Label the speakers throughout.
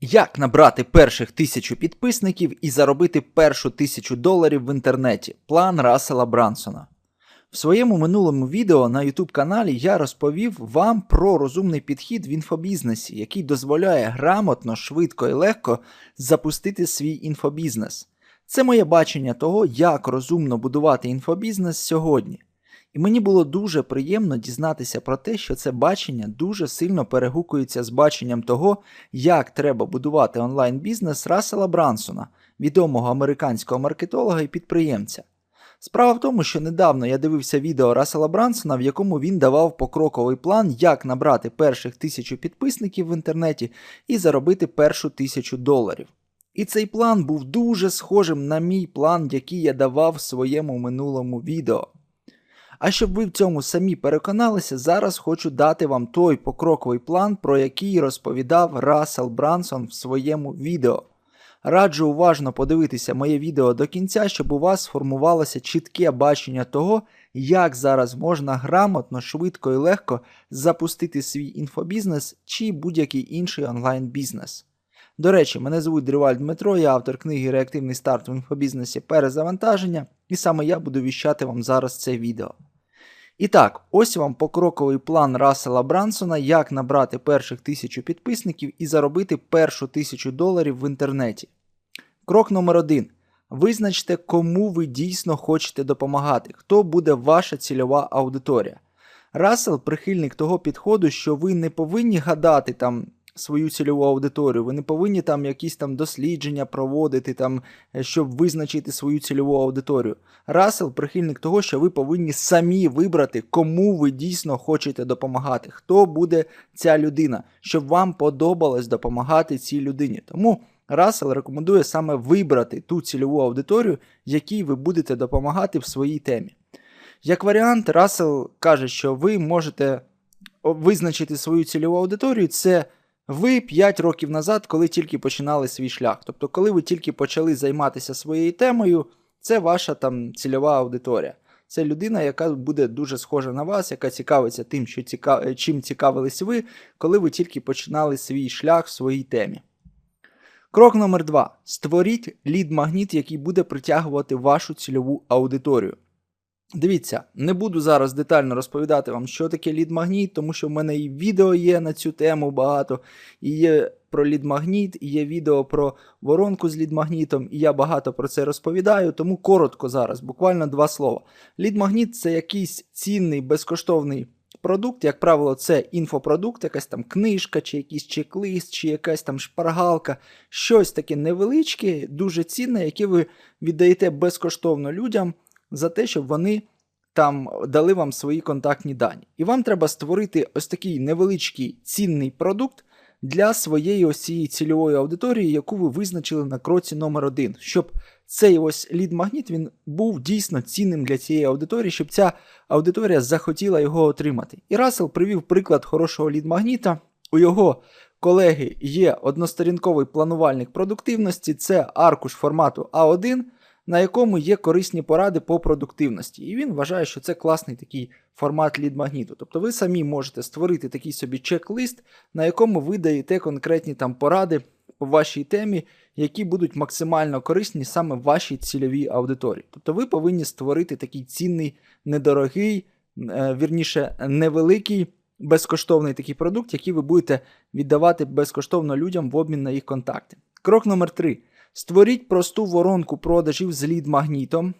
Speaker 1: Як набрати перших тисячу підписників і заробити першу тисячу доларів в інтернеті? План Рассела Брансона. В своєму минулому відео на YouTube каналі я розповів вам про розумний підхід в інфобізнесі, який дозволяє грамотно, швидко і легко запустити свій інфобізнес. Це моє бачення того, як розумно будувати інфобізнес сьогодні. І мені було дуже приємно дізнатися про те, що це бачення дуже сильно перегукується з баченням того, як треба будувати онлайн-бізнес Рассела Брансона, відомого американського маркетолога і підприємця. Справа в тому, що недавно я дивився відео Рассела Брансона, в якому він давав покроковий план, як набрати перших тисячу підписників в інтернеті і заробити першу тисячу доларів. І цей план був дуже схожим на мій план, який я давав в своєму минулому відео. А щоб ви в цьому самі переконалися, зараз хочу дати вам той покроковий план, про який розповідав Рассел Брансон в своєму відео. Раджу уважно подивитися моє відео до кінця, щоб у вас сформувалося чітке бачення того, як зараз можна грамотно, швидко і легко запустити свій інфобізнес чи будь-який інший онлайн-бізнес. До речі, мене звуть Дриваль Дмитро, я автор книги Реактивний старт в інфобізнесі перезавантаження, і саме я буду віщати вам зараз це відео. І так, ось вам покроковий план Рассела Брансона, як набрати перших тисячу підписників і заробити першу тисячу доларів в інтернеті. Крок номер один. Визначте, кому ви дійсно хочете допомагати, хто буде ваша цільова аудиторія. Рассел прихильник того підходу, що ви не повинні гадати там свою цільову аудиторію, ви не повинні там якісь там дослідження проводити, там, е, щоб визначити свою цільову аудиторію. Рассел прихильник того, що ви повинні самі вибрати, кому ви дійсно хочете допомагати, хто буде ця людина, щоб вам подобалось допомагати цій людині. Тому Рассел рекомендує саме вибрати ту цільову аудиторію, якій ви будете допомагати в своїй темі. Як варіант, Рассел каже, що ви можете визначити свою цільову аудиторію, це ви 5 років назад, коли тільки починали свій шлях. Тобто, коли ви тільки почали займатися своєю темою, це ваша там цільова аудиторія. Це людина, яка буде дуже схожа на вас, яка цікавиться тим, що ціка... чим цікавились ви, коли ви тільки починали свій шлях в своїй темі. Крок номер 2. Створіть лід-магніт, який буде притягувати вашу цільову аудиторію. Дивіться, не буду зараз детально розповідати вам, що таке лід-магніт, тому що в мене і відео є на цю тему багато, і є про лід-магніт, і є відео про воронку з лід-магнітом, і я багато про це розповідаю, тому коротко зараз, буквально два слова. Лід-магніт це якийсь цінний, безкоштовний продукт, як правило, це інфопродукт, якась там книжка, чи якийсь чек-лист, чи якась там шпаргалка, щось таке невеличке, дуже цінне, яке ви віддаєте безкоштовно людям за те, щоб вони там дали вам свої контактні дані. І вам треба створити ось такий невеличкий цінний продукт для своєї ось цієї цільової аудиторії, яку ви визначили на кроці номер один, щоб цей ось лід-магніт він був дійсно цінним для цієї аудиторії, щоб ця аудиторія захотіла його отримати. І Рассел привів приклад хорошого лід-магніта. У його колеги є односторінковий планувальник продуктивності, це аркуш формату А1 на якому є корисні поради по продуктивності. І він вважає, що це класний такий формат лід-магніту. Тобто ви самі можете створити такий собі чек-лист, на якому ви даєте конкретні там поради по вашій темі, які будуть максимально корисні саме вашій цільовій аудиторії. Тобто ви повинні створити такий цінний, недорогий, е, вірніше, невеликий. Безкоштовний такий продукт, який ви будете віддавати безкоштовно людям в обмін на їх контакти. Крок номер 3 Створіть просту воронку продажів з лід-магнітом,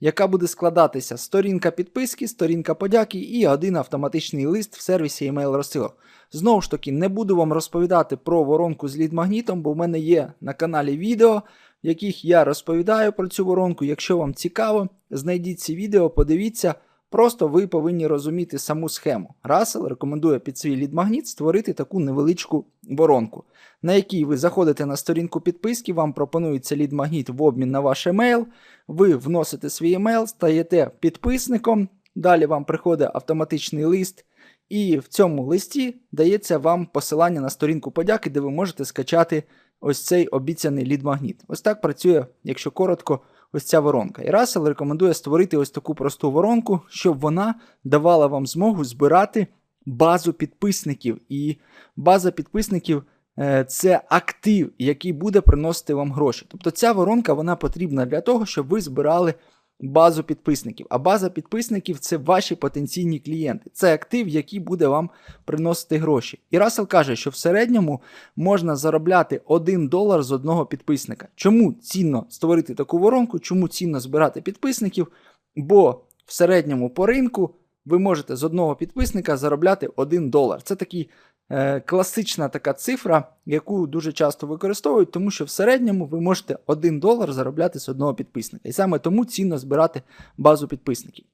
Speaker 1: яка буде складатися сторінка підписки, сторінка подяки і один автоматичний лист в сервісі email розсилок. Знову ж таки, не буду вам розповідати про воронку з лід-магнітом, бо в мене є на каналі відео, в яких я розповідаю про цю воронку. Якщо вам цікаво, знайдіть ці відео, подивіться. Просто ви повинні розуміти саму схему. Рассел рекомендує під свій лід-магніт створити таку невеличку воронку, на якій ви заходите на сторінку підписки, вам пропонується лід-магніт в обмін на ваш емейл, ви вносите свій емейл, стаєте підписником, далі вам приходить автоматичний лист, і в цьому листі дається вам посилання на сторінку подяки, де ви можете скачати ось цей обіцяний лід-магніт. Ось так працює, якщо коротко ось ця воронка. І Рассел рекомендує створити ось таку просту воронку, щоб вона давала вам змогу збирати базу підписників. І база підписників е, це актив, який буде приносити вам гроші. Тобто ця воронка вона потрібна для того, щоб ви збирали базу підписників. А база підписників це ваші потенційні клієнти. Це актив, який буде вам приносити гроші. І Рассел каже, що в середньому можна заробляти 1 долар з одного підписника. Чому цінно створити таку воронку? Чому цінно збирати підписників? Бо в середньому по ринку ви можете з одного підписника заробляти 1 долар. Це такий класична така цифра, яку дуже часто використовують, тому що в середньому ви можете 1 долар заробляти з одного підписника. І саме тому цінно збирати базу підписників.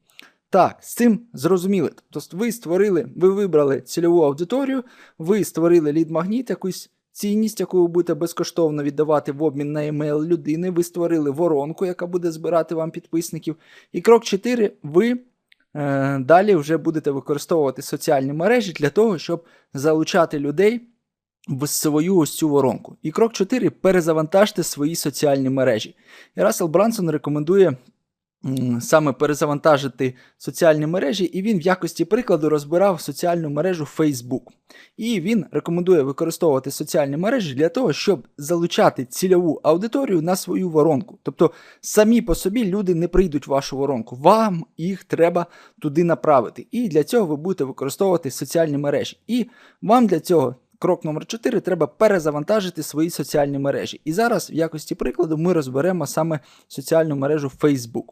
Speaker 1: Так, з цим зрозуміли. Тобто ви створили, ви вибрали цільову аудиторію, ви створили лід-магніт, якусь цінність, яку ви будете безкоштовно віддавати в обмін на емейл людини. Ви створили воронку, яка буде збирати вам підписників. І крок 4, ви е, далі вже будете використовувати соціальні мережі для того, щоб залучати людей в свою ось цю воронку. І крок 4 перезавантажте свої соціальні мережі. І Рассел Брансон рекомендує саме перезавантажити соціальні мережі, і він в якості прикладу розбирав соціальну мережу Facebook. І він рекомендує використовувати соціальні мережі для того, щоб залучати цільову аудиторію на свою воронку. Тобто самі по собі люди не прийдуть в вашу воронку. Вам їх треба туди направити. І для цього ви будете використовувати соціальні мережі. І вам для цього. Крок номер 4 треба перезавантажити свої соціальні мережі. І зараз, в якості прикладу, ми розберемо саме соціальну мережу Facebook.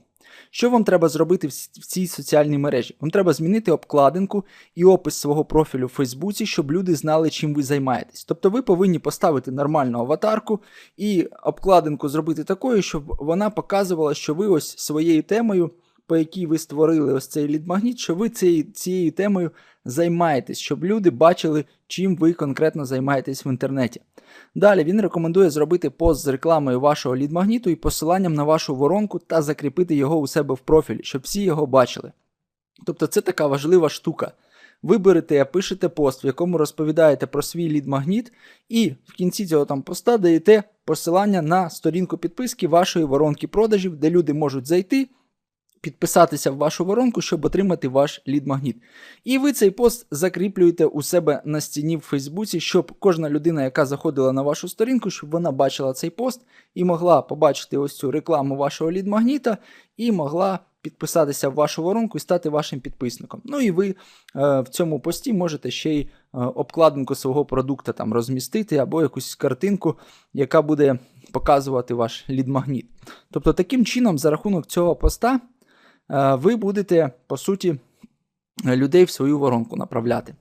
Speaker 1: Що вам треба зробити в цій соціальній мережі? Вам треба змінити обкладинку і опис свого профілю в Фейсбуці, щоб люди знали, чим ви займаєтесь. Тобто ви повинні поставити нормальну аватарку і обкладинку зробити такою, щоб вона показувала, що ви ось своєю темою, по якій ви створили ось цей лідмагніт, що ви цією, цією темою займаєтесь, щоб люди бачили, чим ви конкретно займаєтесь в інтернеті. Далі він рекомендує зробити пост з рекламою вашого лідмагніту і посиланням на вашу воронку та закріпити його у себе в профілі, щоб всі його бачили. Тобто це така важлива штука. Ви берете, пишете пост, в якому розповідаєте про свій лід-магніт, і в кінці цього там поста даєте посилання на сторінку підписки вашої воронки продажів, де люди можуть зайти, підписатися в вашу воронку, щоб отримати ваш лід-магніт. І ви цей пост закріплюєте у себе на стіні в Фейсбуці, щоб кожна людина, яка заходила на вашу сторінку, щоб вона бачила цей пост і могла побачити ось цю рекламу вашого лід-магніта і могла підписатися в вашу воронку і стати вашим підписником. Ну і ви е, в цьому пості можете ще й е, обкладинку свого продукту там розмістити або якусь картинку, яка буде показувати ваш лід-магніт. Тобто, таким чином, за рахунок цього поста, ви будете, по суті, людей в свою воронку направляти.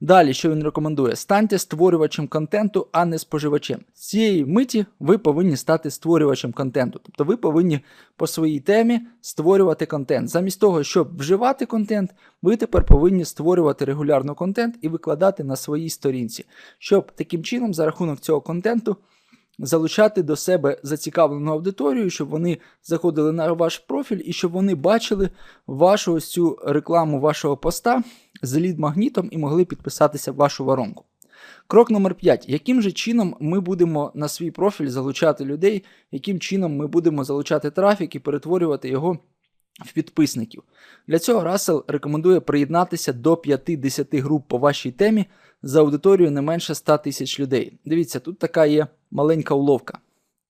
Speaker 1: Далі, що він рекомендує? Станьте створювачем контенту, а не споживачем. З цієї миті ви повинні стати створювачем контенту. Тобто ви повинні по своїй темі створювати контент. Замість того, щоб вживати контент, ви тепер повинні створювати регулярно контент і викладати на своїй сторінці, щоб таким чином, за рахунок цього контенту, залучати до себе зацікавлену аудиторію, щоб вони заходили на ваш профіль і щоб вони бачили вашу ось цю рекламу вашого поста з лід-магнітом і могли підписатися в вашу воронку. Крок номер 5. Яким же чином ми будемо на свій профіль залучати людей, яким чином ми будемо залучати трафік і перетворювати його в підписників? Для цього Рассел рекомендує приєднатися до 5-10 груп по вашій темі з аудиторією не менше 100 тисяч людей. Дивіться, тут така є маленька уловка.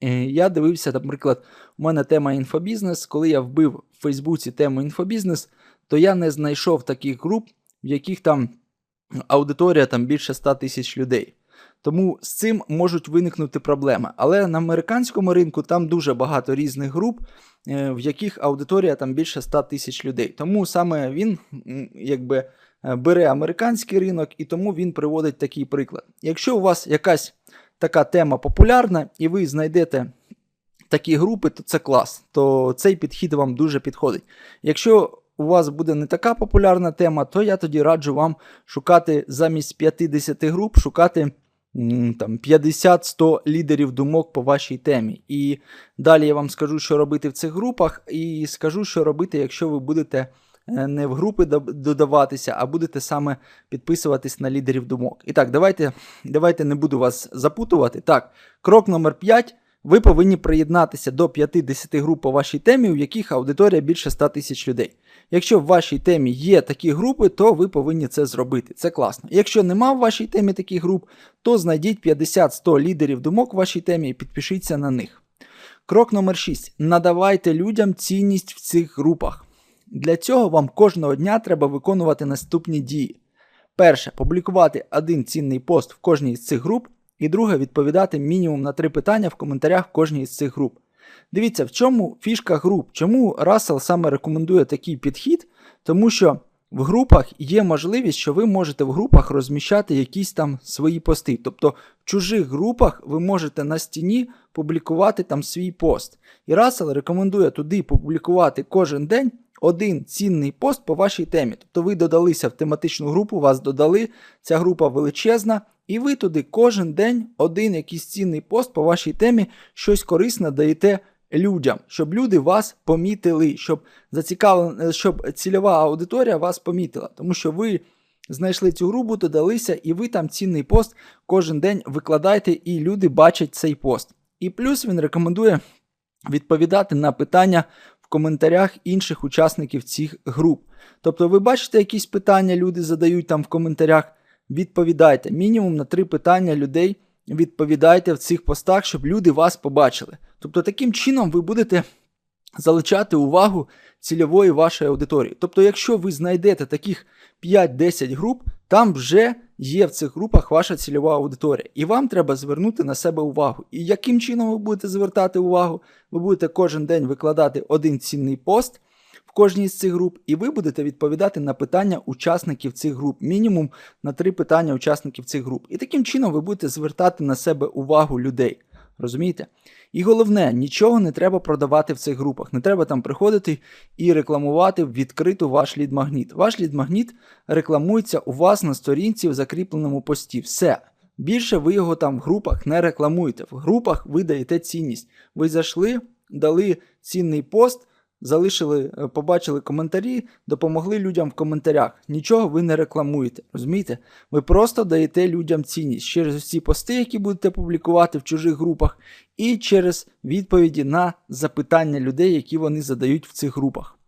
Speaker 1: Е, Я дивився, наприклад, у мене тема інфобізнес. Коли я вбив в Фейсбуці тему інфобізнес, то я не знайшов таких груп, в яких там аудиторія там більше 100 тисяч людей. Тому з цим можуть виникнути проблеми. Але на американському ринку там дуже багато різних груп, е, в яких аудиторія там більше 100 тисяч людей. Тому саме він якби е, бере американський ринок і тому він приводить такий приклад. Якщо у вас якась така тема популярна, і ви знайдете такі групи, то це клас. То цей підхід вам дуже підходить. Якщо у вас буде не така популярна тема, то я тоді раджу вам шукати замість 50 груп, шукати там 50-100 лідерів думок по вашій темі. І далі я вам скажу, що робити в цих групах, і скажу, що робити, якщо ви будете не в групи додаватися, а будете саме підписуватись на лідерів думок. І так, давайте, давайте не буду вас запутувати. Так, крок номер 5. Ви повинні приєднатися до 5-10 груп по вашій темі, у яких аудиторія більше 100 тисяч людей. Якщо в вашій темі є такі групи, то ви повинні це зробити. Це класно. Якщо нема в вашій темі таких груп, то знайдіть 50-100 лідерів думок в вашій темі і підпишіться на них. Крок номер 6. Надавайте людям цінність в цих групах. Для цього вам кожного дня треба виконувати наступні дії. Перше, публікувати один цінний пост в кожній з цих груп, і друге, відповідати мінімум на три питання в коментарях в кожній з цих груп. Дивіться, в чому фішка груп? Чому Рассел саме рекомендує такий підхід? Тому що в групах є можливість, що ви можете в групах розміщати якісь там свої пости. Тобто в чужих групах ви можете на стіні публікувати там свій пост. І Рассел рекомендує туди публікувати кожен день один цінний пост по вашій темі. Тобто ви додалися в тематичну групу, вас додали, ця група величезна, і ви туди кожен день один якийсь цінний пост по вашій темі, щось корисне даєте людям, щоб люди вас помітили, щоб зацікавлена, щоб цільова аудиторія вас помітила, тому що ви. Знайшли цю групу, додалися, і ви там цінний пост кожен день викладаєте, і люди бачать цей пост. І плюс він рекомендує відповідати на питання в коментарях інших учасників цих груп. Тобто, ви бачите якісь питання, люди задають там в коментарях. Відповідайте. Мінімум на три питання людей відповідайте в цих постах, щоб люди вас побачили. Тобто, таким чином ви будете залучати увагу цільової вашої аудиторії. Тобто, якщо ви знайдете таких 5-10 груп, там вже є в цих групах ваша цільова аудиторія. І вам треба звернути на себе увагу. І яким чином ви будете звертати увагу? Ви будете кожен день викладати один цінний пост в кожній з цих груп, і ви будете відповідати на питання учасників цих груп, мінімум на три питання учасників цих груп. І таким чином ви будете звертати на себе увагу людей. Розумієте? І головне, нічого не треба продавати в цих групах. Не треба там приходити і рекламувати відкрито ваш лід-магніт. Ваш лід-магніт рекламується у вас на сторінці в закріпленому пості. Все. Більше ви його там в групах не рекламуєте. В групах ви даєте цінність. Ви зайшли, дали цінний пост залишили, е, побачили коментарі, допомогли людям в коментарях. Нічого ви не рекламуєте. Розумієте? Ви просто даєте людям цінність через ці пости, які будете публікувати в чужих групах, і через відповіді на запитання людей, які вони задають в цих групах.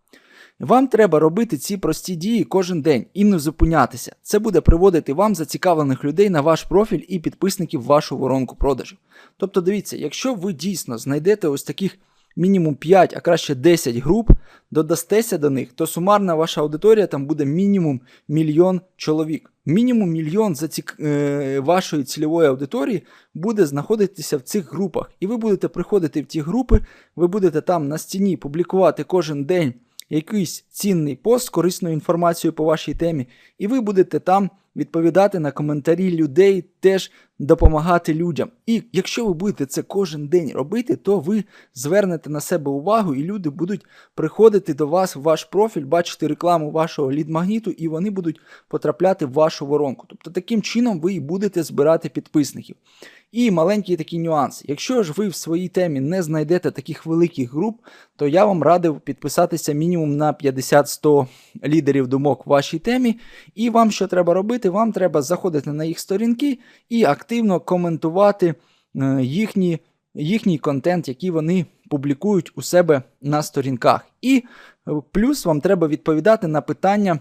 Speaker 1: Вам треба робити ці прості дії кожен день і не зупинятися. Це буде приводити вам зацікавлених людей на ваш профіль і підписників в вашу воронку продажів. Тобто, дивіться, якщо ви дійсно знайдете ось таких мінімум 5, а краще 10 груп, додастеся до них, то сумарна ваша аудиторія там буде мінімум мільйон чоловік. Мінімум мільйон зацік... е, вашої цільової аудиторії буде знаходитися в цих групах. І ви будете приходити в ті групи, ви будете там на стіні публікувати кожен день якийсь цінний пост з корисною інформацією по вашій темі, і ви будете там відповідати на коментарі людей, теж допомагати людям. І якщо ви будете це кожен день робити, то ви звернете на себе увагу, і люди будуть приходити до вас в ваш профіль, бачити рекламу вашого лід-магніту, і вони будуть потрапляти в вашу воронку. Тобто таким чином ви і будете збирати підписників. І маленький такий нюанс. Якщо ж ви в своїй темі не знайдете таких великих груп, то я вам радив підписатися мінімум на 50-100 лідерів думок в вашій темі. І вам що треба робити? Вам треба заходити на їх сторінки і активно коментувати е, їхні, їхній контент, який вони публікують у себе на сторінках. І е, плюс вам треба відповідати на питання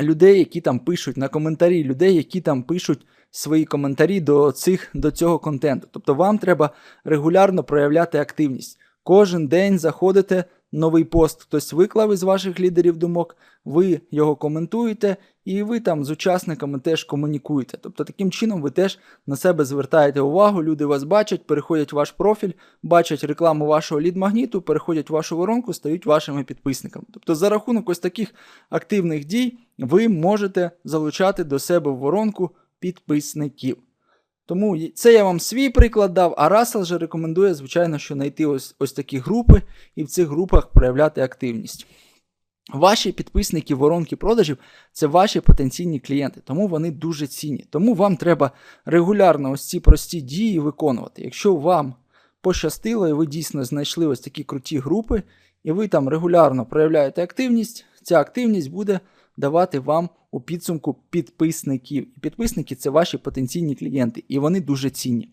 Speaker 1: людей, які там пишуть, на коментарі людей, які там пишуть свої коментарі до цих, до цього контенту. Тобто вам треба регулярно проявляти активність. Кожен день заходите, новий пост хтось виклав із ваших лідерів думок, ви його коментуєте, і ви там з учасниками теж комунікуєте. Тобто таким чином ви теж на себе звертаєте увагу, люди вас бачать, переходять в ваш профіль, бачать рекламу вашого лід-магніту, переходять в вашу воронку, стають вашими підписниками. Тобто, за рахунок ось таких активних дій ви можете залучати до себе в воронку підписників. Тому це я вам свій приклад дав, а Рассел же рекомендує, звичайно, що знайти ось ось такі групи і в цих групах проявляти активність. Ваші підписники воронки продажів це ваші потенційні клієнти, тому вони дуже цінні. Тому вам треба регулярно ось ці прості дії виконувати. Якщо вам пощастило і ви дійсно знайшли ось такі круті групи, і ви там регулярно проявляєте активність, ця активність буде давати вам у підсумку підписників. І підписники це ваші потенційні клієнти, і вони дуже цінні.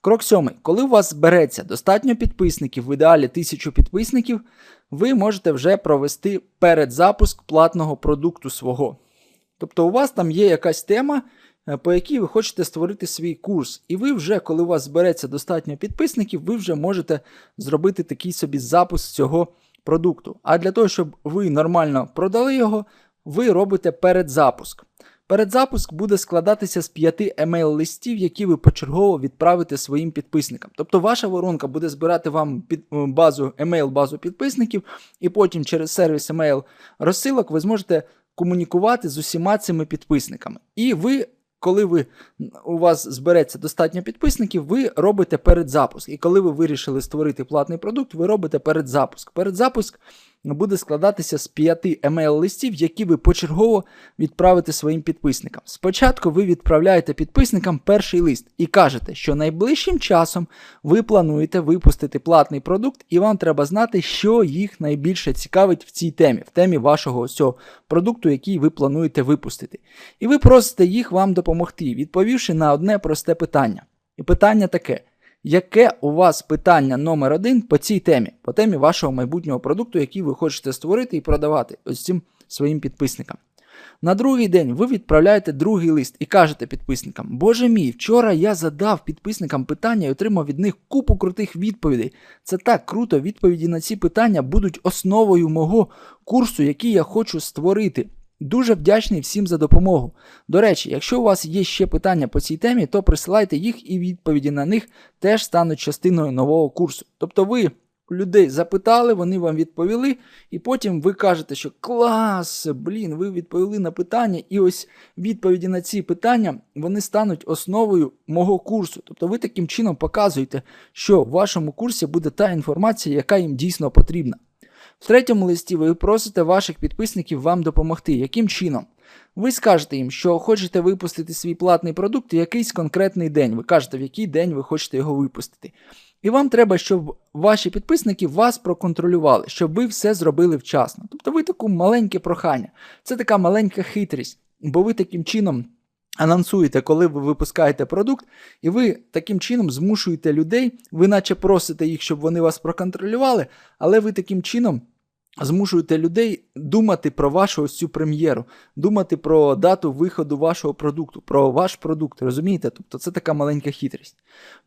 Speaker 1: Крок сьомий. Коли у вас збереться достатньо підписників, в ідеалі 1000 підписників, ви можете вже провести передзапуск платного продукту свого. Тобто у вас там є якась тема, е, по якій ви хочете створити свій курс. І ви вже, коли у вас збереться достатньо підписників, ви вже можете зробити такий собі запуск цього продукту. А для того, щоб ви нормально продали його, ви робите передзапуск. Передзапуск буде складатися з п'яти емейл-листів, які ви почергово відправите своїм підписникам. Тобто ваша воронка буде збирати вам під е, базу емейл-базу підписників, і потім через сервіс емейл розсилок ви зможете комунікувати з усіма цими підписниками. І ви, коли ви у вас збереться достатньо підписників, ви робите передзапуск. І коли ви вирішили створити платний продукт, ви робите передзапуск. Передзапуск буде складатися з п'яти емейл-листів, які ви почергово відправите своїм підписникам. Спочатку ви відправляєте підписникам перший лист і кажете, що найближчим часом ви плануєте випустити платний продукт, і вам треба знати, що їх найбільше цікавить в цій темі, в темі вашого цього продукту, який ви плануєте випустити. І ви просите їх вам допомогти, відповівши на одне просте питання. І питання таке. Яке у вас питання номер один по цій темі, по темі вашого майбутнього продукту, який ви хочете створити і продавати ось цим своїм підписникам? На другий день ви відправляєте другий лист і кажете підписникам: Боже мій, вчора я задав підписникам питання і отримав від них купу крутих відповідей. Це так круто, відповіді на ці питання будуть основою мого курсу, який я хочу створити. Дуже вдячний всім за допомогу. До речі, якщо у вас є ще питання по цій темі, то присилайте їх і відповіді на них теж стануть частиною нового курсу. Тобто ви людей запитали, вони вам відповіли, і потім ви кажете, що клас, блін, ви відповіли на питання, і ось відповіді на ці питання вони стануть основою мого курсу. Тобто ви таким чином показуєте, що в вашому курсі буде та інформація, яка їм дійсно потрібна. В третьому листі ви просите ваших підписників вам допомогти. Яким чином? Ви скажете їм, що хочете випустити свій платний продукт в якийсь конкретний день. Ви кажете, в який день ви хочете його випустити. І вам треба, щоб ваші підписники вас проконтролювали, щоб ви все зробили вчасно. Тобто ви таку маленьке прохання. Це така маленька хитрість, бо ви таким чином. Анонсуєте, коли ви випускаєте продукт, і ви таким чином змушуєте людей, ви наче просите їх, щоб вони вас проконтролювали, але ви таким чином змушуєте людей думати про вашу ось цю прем'єру, думати про дату виходу вашого продукту, про ваш продукт, розумієте? Тобто це така маленька хитрість.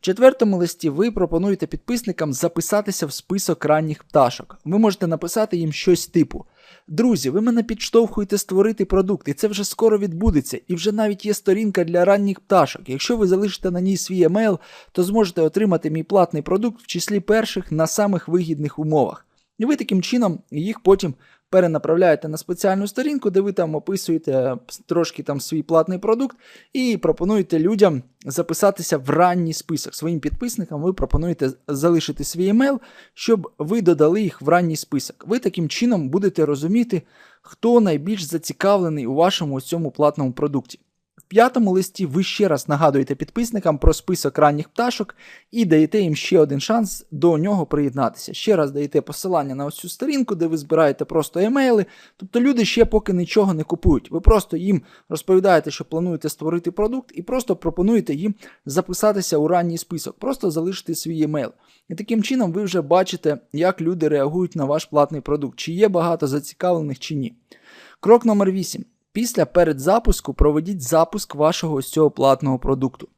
Speaker 1: В четвертому листі ви пропонуєте підписникам записатися в список ранніх пташок. Ви можете написати їм щось типу. Друзі, ви мене підштовхуєте створити продукт, і це вже скоро відбудеться, і вже навіть є сторінка для ранніх пташок. Якщо ви залишите на ній свій емейл, то зможете отримати мій платний продукт в числі перших на самих вигідних умовах. І ви таким чином їх потім перенаправляєте на спеціальну сторінку, де ви там описуєте трошки там свій платний продукт і пропонуєте людям записатися в ранній список. Своїм підписникам ви пропонуєте залишити свій емейл, щоб ви додали їх в ранній список. Ви таким чином будете розуміти, хто найбільш зацікавлений у вашому цьому платному продукті п'ятому листі ви ще раз нагадуєте підписникам про список ранніх пташок і даєте їм ще один шанс до нього приєднатися. Ще раз даєте посилання на ось цю сторінку, де ви збираєте просто емейли. Тобто люди ще поки нічого не купують. Ви просто їм розповідаєте, що плануєте створити продукт, і просто пропонуєте їм записатися у ранній список, просто залишити свій емейл. І таким чином ви вже бачите, як люди реагують на ваш платний продукт, чи є багато зацікавлених, чи ні. Крок номер 8. Після передзапуску проведіть запуск вашого ось цього платного продукту.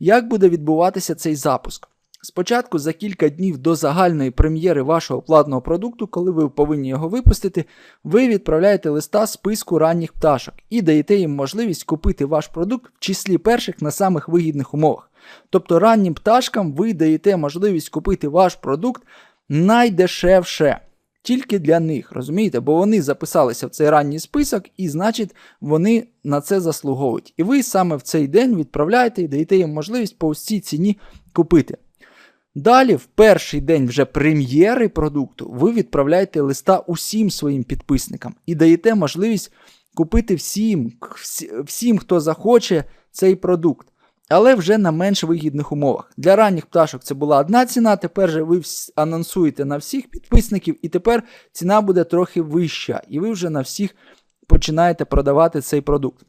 Speaker 1: Як буде відбуватися цей запуск? Спочатку за кілька днів до загальної прем'єри вашого платного продукту, коли ви повинні його випустити, ви відправляєте листа списку ранніх пташок і даєте їм можливість купити ваш продукт в числі перших на самих вигідних умовах. Тобто раннім пташкам ви даєте можливість купити ваш продукт найдешевше тільки для них, розумієте? Бо вони записалися в цей ранній список, і, значить, вони на це заслуговують. І ви саме в цей день відправляєте і даєте їм можливість по ось цій ціні купити. Далі, в перший день вже прем'єри продукту, ви відправляєте листа усім своїм підписникам і даєте можливість купити всім, всім, хто захоче цей продукт але вже на менш вигідних умовах. Для ранніх пташок це була одна ціна, тепер же ви анонсуєте на всіх підписників, і тепер ціна буде трохи вища, і ви вже на всіх починаєте продавати цей продукт.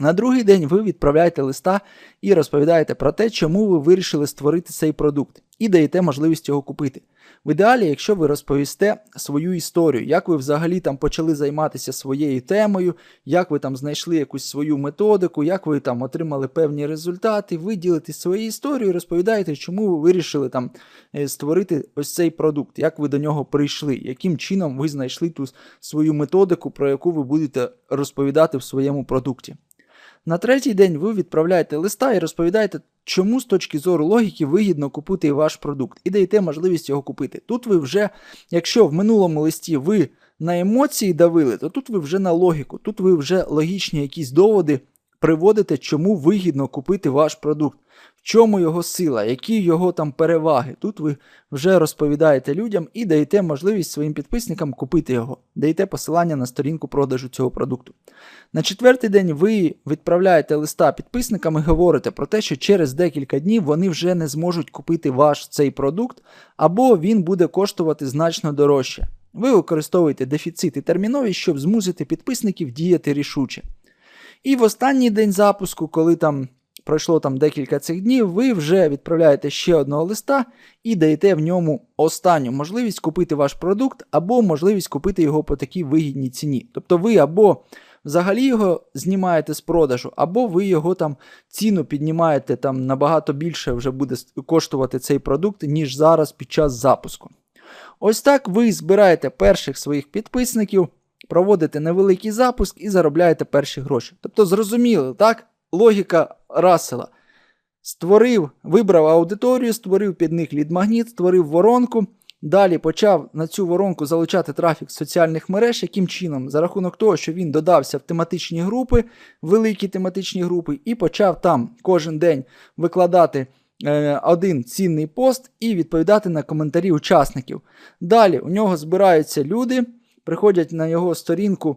Speaker 1: На другий день ви відправляєте листа і розповідаєте про те, чому ви вирішили створити цей продукт, і даєте можливість його купити. В ідеалі, якщо ви розповісте свою історію, як ви взагалі там почали займатися своєю темою, як ви там знайшли якусь свою методику, як ви там отримали певні результати, ви ділитесь своєю історією, розповідаєте, чому ви вирішили там е, створити ось цей продукт, як ви до нього прийшли, яким чином ви знайшли ту свою методику, про яку ви будете розповідати в своєму продукті. На третій день ви відправляєте листа і розповідаєте, чому з точки зору логіки вигідно купити ваш продукт і даєте можливість його купити. Тут ви вже, якщо в минулому листі ви на емоції давили, то тут ви вже на логіку, тут ви вже логічні якісь доводи приводите, чому вигідно купити ваш продукт, в чому його сила, які його там переваги. Тут ви вже розповідаєте людям і даєте можливість своїм підписникам купити його, даєте посилання на сторінку продажу цього продукту. На четвертий день ви відправляєте листа підписникам і говорите про те, що через декілька днів вони вже не зможуть купити ваш цей продукт, або він буде коштувати значно дорожче. Ви використовуєте дефіцит і терміновість, щоб змусити підписників діяти рішуче. І в останній день запуску, коли там пройшло там декілька цих днів, ви вже відправляєте ще одного листа і даєте в ньому останню можливість купити ваш продукт, або можливість купити його по такій вигідній ціні. Тобто ви або взагалі його знімаєте з продажу, або ви його там ціну піднімаєте там набагато більше вже буде коштувати цей продукт, ніж зараз під час запуску. Ось так ви збираєте перших своїх підписників, проводите невеликий запуск і заробляєте перші гроші. Тобто, зрозуміло, так? Логіка Рассела. Створив, вибрав аудиторію, створив під них лід-магніт, створив воронку. Далі почав на цю воронку залучати трафік з соціальних мереж, яким чином, за рахунок того, що він додався в тематичні групи, великі тематичні групи, і почав там кожен день викладати е, один цінний пост і відповідати на коментарі учасників. Далі у нього збираються люди, приходять на його сторінку.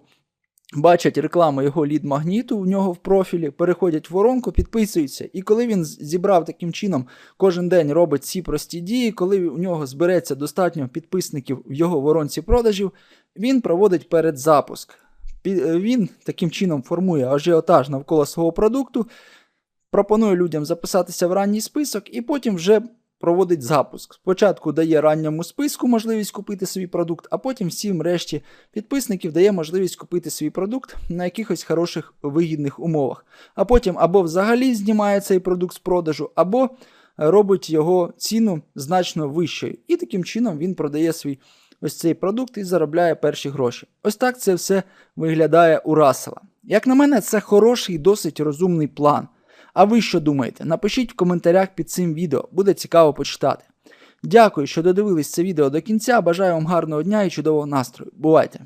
Speaker 1: Бачать рекламу його лід-магніту у нього в профілі, переходять в воронку, підписуються. І коли він зібрав таким чином, кожен день робить ці прості дії, коли у нього збереться достатньо підписників в його воронці продажів, він проводить передзапуск. Він таким чином формує ажіотаж навколо свого продукту, пропонує людям записатися в ранній список, і потім вже проводить запуск. Спочатку дає ранньому списку можливість купити свій продукт, а потім всім решті підписників дає можливість купити свій продукт на якихось хороших вигідних умовах. А потім або взагалі знімає цей продукт з продажу, або робить його ціну значно вищою. І таким чином він продає свій ось цей продукт і заробляє перші гроші. Ось так це все виглядає у Рассела. Як на мене, це хороший досить розумний план. А ви що думаєте? Напишіть в коментарях під цим відео, буде цікаво почитати. Дякую, що додивились це відео до кінця. Бажаю вам гарного дня і чудового настрою. Бувайте!